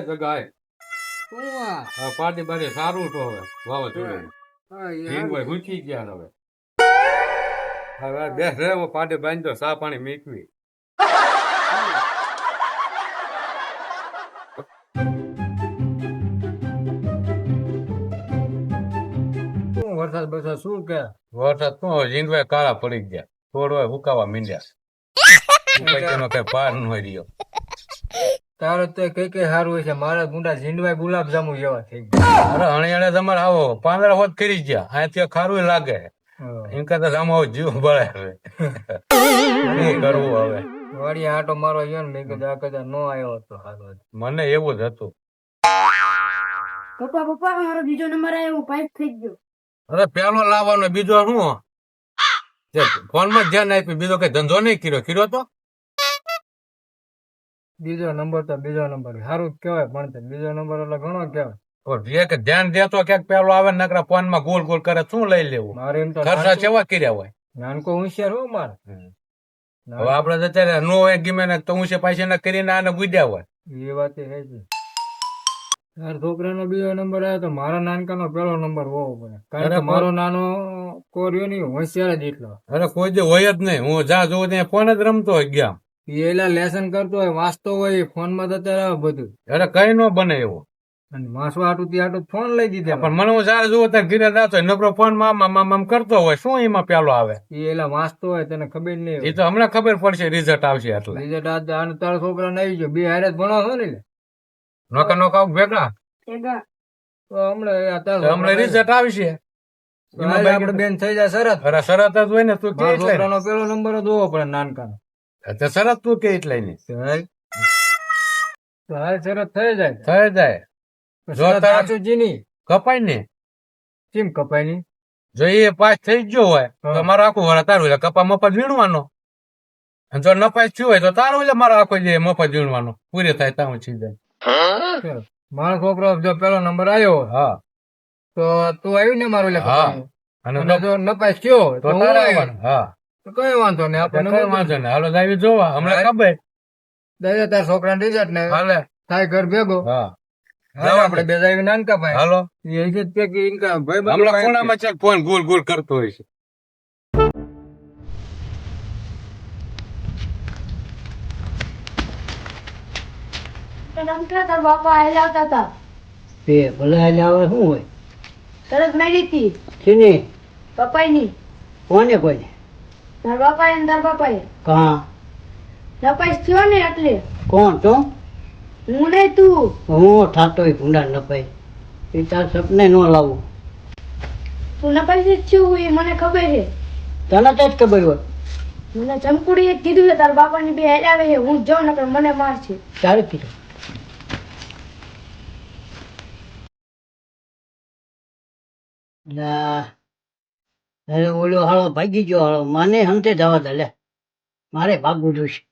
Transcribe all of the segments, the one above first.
આય જગા આય શું પાર્ટી બારી સારું તો હવે વાવાઝોડું. હા. હિંગભાઈ પૂછી ગયા હવે. હવે બેસ રે હું પાર્ટી બાંધો સા પાણી મીકવી વરસાદ બરસાદ શું કે? વરસાદ તો જીંદવાય કાળા પડી ગયા. થોડો હુકાવા મીંડ્યા. કઈ પાર ન હોય રહ્યો. તારે તો કઈ કઈ સારું હોય છે? મારા ગુંડા ઝીંડવાય ગુલાબ જામુ જેવા થઈ ગયા. અરે હણિયાણે તમારે આવો પાંદડા હોત કરી ગયા. અહીંથી ખારું લાગે. એમ કરતા આમાં જીવ બળે હવે શું કરવું હવે? વાડી આટો મારો ગયો ને મેં કીધું આ કદાચ નો આવ્યો હતો સારું મને એવું જ હતું. પપ્પા પપ્પા મારો બીજો નંબર આવ્યો પાઇપ થઈ ગયો. અરે પેલો લાવવાનો બીજો શું? ફોનમાં ધ્યાન આપ્યું બીજો કઈ ધંધો નહીં કર્યો. કર્યો તો? બીજો નંબર તો બીજો નંબર સારું જ કહેવાય પણ બીજો નંબર એટલે ઘણો કહેવાય. એક ધ્યાન દેતો ક્યાંક પેલો આવે ને નકરા ફોનમાં ગોલ ગોલ કરે શું લઈ લેવું? મારે એમ તો ખર્ચા કેવા કર્યા હોય? નાનકો હોશિયાર હો મારે. હવે આપડે અત્યારે નો એક ગમે ને તો ઊંચે પૈસા ને કરીને આને ગુજ્યા હોય. એ વાત એ છે તાર છોકરાનો બીજો નંબર આવ્યો તો મારા નાનકાનો પેલો નંબર હોવો પડે. કારણ કે મારો નાનો કોર્યો નહીં હોશિયાર જ એટલો. અરે કોઈ દે હોય જ નહીં. હું જ્યાં જોઉં ત્યાં ફોન જ રમતો હોય ગયા એલા લેસન કરતો હોય વાંચતો હોય ફોનમાં તો અત્યારે બધું. અરે કઈ નો બને એવો. અને વાંચવા આટું ત્યાં આટું ફોન લઈ દીધા પણ મને હું જયારે જોઉં ત્યાં ઘીરે દાતો હોય નકરો ફોન મામા આમ કરતો હોય શું એમાં પેલો આવે? એ એલા વાંચતો હોય તને ખબર એ તો હમણાં ખબર પડશે રિઝલ્ટ આવશે એટલે. રિઝલ્ટ આને તારા છોકરા આવી ગયો. બે હારે ભણો છો ને. નોકા નોકા ભેગા? ભેગા. તો હમણાં હમણાં રિઝલ્ટ આવશે. આપણે બેન થઈ જાય સરસ અરે શરત જ હોય ને તું કે મારા એટલે. છોકરાનો પેલો નંબર જ પડે નાનકાનો. તે શરત તું કે એટલે ની તો હાલ. તો હાલ સરસ થઈ જાય થઈ જાય જો તારા- કપાય ને કેમ કપાયની જો એ પાસ થઈ ગયો હોય તો મારો આખું વર તારું એટલે કપા મફત વીણવાનો અને જો નપાસ થયું હોય તો તારું એટલે મારો આખો જે મફત વીણવાનો પૂરી થાય ત્યાં છી જાય. મારો છોકરો જો પેલો નંબર આવ્યો હા તો તું આવ્યું ને મારું એટલે હા. અને જો નપાસ થયો તો તારે. આવવાનું. હા કઈ વાંધો નહીં આપણને કઈ વાંધો નહીં. હાલો દાવી જોવા. હમણાં ખબર? દઈએ તાર છોકરા રિઝલ્ટ ને. હાલે. થાય ઘર ભેગો. હા. હાલો આપણે બે દાવી નાનકા ભાઈ? હાલો. એ છે તે કે ઇનકા ભાઈ હમણાં ખૂણામાં છે ફોન ગોલ ગોલ કરતો હોય છે. તાર બાપા આવતા હતા. તે ભલે આજે આવે શું હોય? તરત મેળી હતી શીની? પપ્પાની કોને કોને તાર બાપાએ ને તાર બાપાએ. કાં? નપાસ થયો ને એટલે. કોણ તો? હું નહીં તું. હું થાતો ભૂંડા નપાઈ. એ તાર સપને ન લાવું. તું જ થયું એ મને ખબર છે. તને તો જ ખબર હોય. મને ચમકુડીએ કીધું છે તારા બાપાની બે હેડ આવે છે હું જાઉં નકર મને મારશે તારે કીધું લા. અરે ઓલો હાળો ભાગી ગયો હાળો. માને હંતે જવા દે લે. મારે ભાગવું જોઈશે.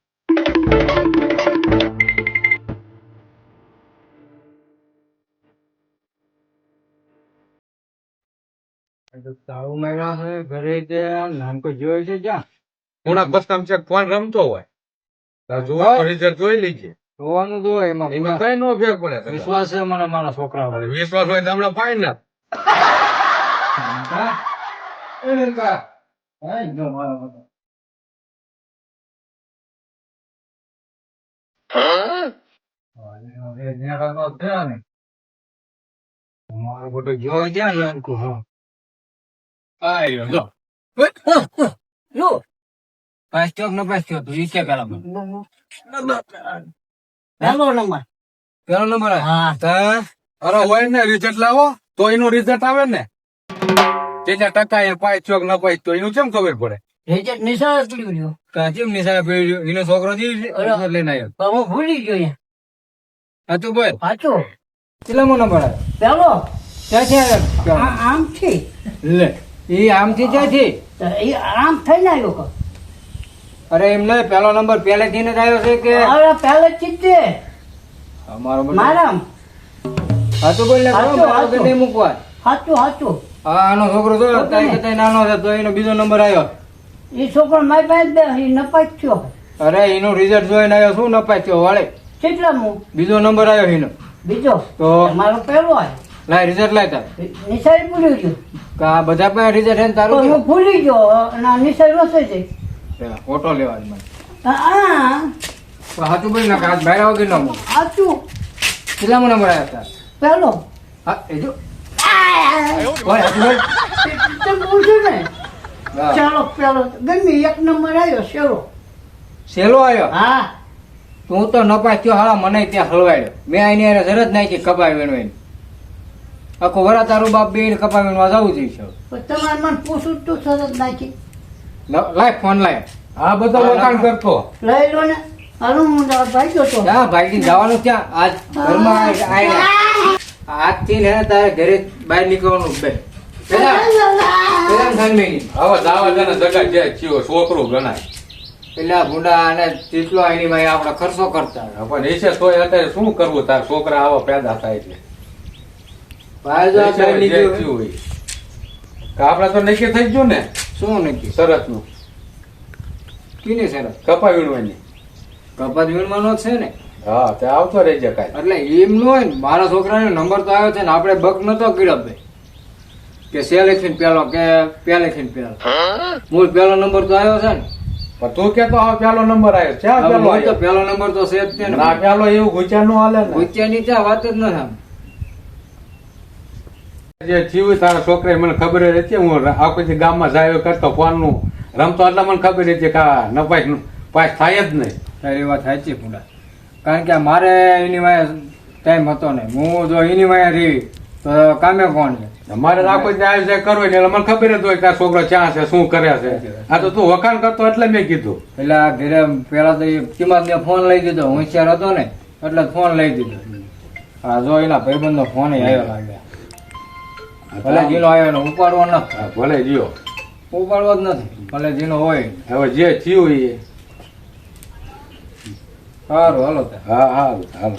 તાળું માર્યા છે ઘરે તે નાનકો જોયો છે જ્યાં? ખૂણા બસ છે ફોન રમતો હોય? તાર જોવા રિઝલ્ટ જોઈ લીજે. જોવાનું તો હોય એમાં એમાં કઈ નો ફેર પડે વિશ્વાસ છે મને મારા છોકરા વિશ્વાસ હોય તો હમણાં ફાઈન ના હા? એ રીંકા. હા, no. મારો ને તું પેલા મને. નંબર પેલો નંબર હા તા? અરે હોય ને રિઝલ્ટ લાવો તો એનું રિઝલ્ટ આવે ને કેટલા ટકા એ પાય ચોક ન પાય તો એનું કેમ ખબર પડે? રિજેક્ટ નિશાળ પડ્યું કેમ નિશાળે પડ્યો? એનો છોકરો જી લઈને આવ્યો. હું ભૂલી ગયો. સાચું બોલ. સાચું કેટલામો નંબર આવ્યો પેલો ક્યાં છે આમ છે લે. એ આમથી ક્યાંથી છે એ આરામ થઈને આવ્યો કો અરે એમ નહીં પેલો નંબર પહેલેથી જ આવ્યો છે કે? અરે પહેલે જ છે અમારો મારામ સાચું બોલ ને સાચું, મારો કે નહીં મૂકવા સાચું સાચું આનો છોકરો તો તારી કરતા નાનો છે તો એનો બીજો નંબર આવ્યો. એ છોકરો મારી પાસે એ નપાઈ થયો. અરે એનું રિઝલ્ટ જોઈને આવ્યો શું નપાય થયો વાળે? કેટલા મુ? બીજો નંબર આવ્યો એનો. બીજો? તો? મારો પહેલો આવ્યો. લાય રિઝલ્ટ લાય તાર. નિશાળ ભૂલી ગયો. કે બધા પાસે રિઝલ્ટ હે ને તારું હું ભૂલી ગયો અને આ નિશાળ વસે છે. ફોટો લેવા જ મને હા સાચું બોલ નાખ આજ બહાર વગર નો સાચું કેટલા નંબર આવ્યા તાર? પહેલો. હા એ જો બોલ સાચું બોલ તો બોલજો ને? હા. ચાલો પેલો ગમે એક નંબર આવ્યો શેરો સહેલો આવ્યો? હા. તું તો નપાસ થયો હાલા મને ત્યાં હલવાડ્યો. મેં આની હારે જરત નાખી કપાય વેણવાની. આખો વરા તારું બાપ બે કપાઈ વેણવા જવું જોઈએ છે તમારે મને પૂછું તું સરસ નાખી. લાય ફોન લાય. આ બધો વખાણ કરતો. લઈ લો ને. હાલો હું ભાઈ ગયો તો. ક્યાં ભાઈજી જવાનું ત્યાં. આજ ઘરમાં આય- આય આજથી ને તારે ઘરે બહાર નીકળવાનું બે. છોકરો ગણાય. પેલા ભૂંડા અને ચીટલો એની માં આપણે ખર્ચો કરતા પણ તોય અત્યારે શું કરવું? તાર છોકરા આવા પેદા થાય એટલે. ભાઈ આપડે તો નક્કી થઈ ગયું ને? શું નક્કી? શરતનું કીની સરસ. કપા વીણવાની કપાત વીણવાનો જ છે ને? હા તે આવતો રહેજે કાંઈ. એટલે એમ ન હોય ને મારા છોકરાનો નંબર તો આવ્યો છે ને આપણે બક નતો કર્યો ભાઈ કે સેલેક્શન પેલો કે પેલેક્શન પેલો. મૂળ પેલો નંબર તો આવ્યો છે ને. પણ તું કેતો હા પેલો નંબર આવ્યો છે પેલો તો પેલો નંબર તો છે જ તે ના. પેલો એવું ગુચ્યા નો હાલે ને. ભૂત્યાની ત્યાં વાત જ ન થાય. જે જીવ તારા છોકરા મને ખબર રહેતી હતી હું આખો ગામમાં જાય કરતો ફોનનું રમતો એટલે મને ખબર હતી કે નપાસ પાસ થાય જ નહીં. તારી વાત સાચી પૂડા કારણ કે મારે એની વાય ટાઈમ હતો નહીં. હું જો એની વાય રહી તો કામે કોણ છે? મારે રાખો આખો દી આવી કરવો એટલે મને ખબર જ હોય કે આ છોકરો ક્યાં છે શું કરે છે. આ તો તું વખાણ કરતો એટલે મેં કીધું. એટલે આ ઘરે પેલા તો કિંમત ને ફોન લઈ દીધો. હોશિયાર હતો ને એટલે ફોન લઈ દીધો. હા જો એના ભાઈબંધ નો ફોન આવ્યો લાગે. ભલે જીનો આવ્યો ને ઉપાડવો નથી ભલે જીઓ. ઉપાડવો જ નથી. ભલે જીનો હોય. હવે જે થયું એ સારું હાલો ત્યાં હા હા હાલો